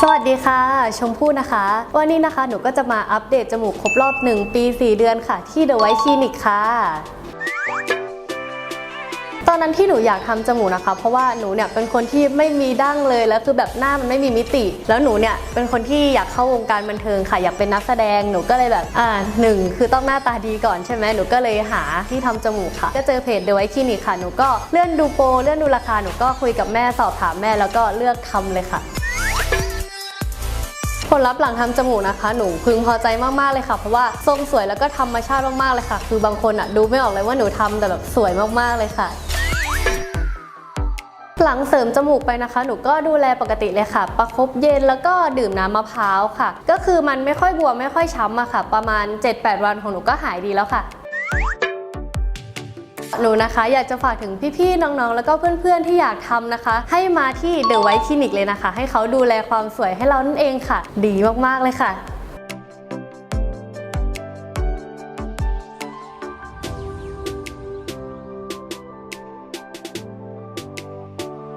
สวัสดีค่ะ ชมพู่นะคะ วันนี้นะคะหนูก็จะมาอัปเดตจมูกครบรอบ 1 ปี 4 เดือนค่ะ ที่ The White Clinic ค่ะ ตอนนั้นที่หนูอยากทำจมูกนะคะ เพราะว่าหนูเนี่ยเป็นคนที่ไม่มีดั้งเลยแล้วคือแบบหน้ามันไม่มีมิติ แล้วหนูเนี่ยเป็นคนที่อยากเข้าวงการบันเทิงค่ะอยากเป็นนักแสดงหนูก็เลยแบบอ่าหนึ่งคือต้องหน้าตาดีก่อนใช่ไหมหนูก็เลยหาที่ทำจมูกค่ะ ก็เจอเพจ The White Clinic ค่ะหนูก็เลื่อนดูโปรเลื่อนดูราคาหนูก็คุยกับแม่สอบถามแม่แล้วก็เลือกทำเลยค่ะ ผลลัพธ์หลังทำจมูกนะคะ หนูพึงพอใจมากๆเลยค่ะ เพราะว่าทรงสวยแล้วก็ธรรมชาติมากๆเลยค่ะ คือบางคนอะดูไม่ออกเลยว่าหนูทำแต่แบบสวยมากๆเลยค่ะหลังเสริมจมูกไปนะคะ หนูก็ดูแลปกติเลยค่ะ ประคบเย็นแล้วก็ดื่มน้ำมะพร้าวค่ะ ก็คือมันไม่ค่อยบวมไม่ค่อยช้ำอะค่ะ ประมาณ 7-8 วันของหนูก็หายดีแล้วค่ะ หนูนะคะอยากจะฝากถึงพี่ๆน้องๆ แล้วก็เพื่อนๆที่อยากทำนะคะ ให้มาที่เดอะไวท์คลินิกเลยนะคะ ให้เขาดูแลความสวยให้เรานั่นเองค่ะ ดีมากๆเลยค่ะ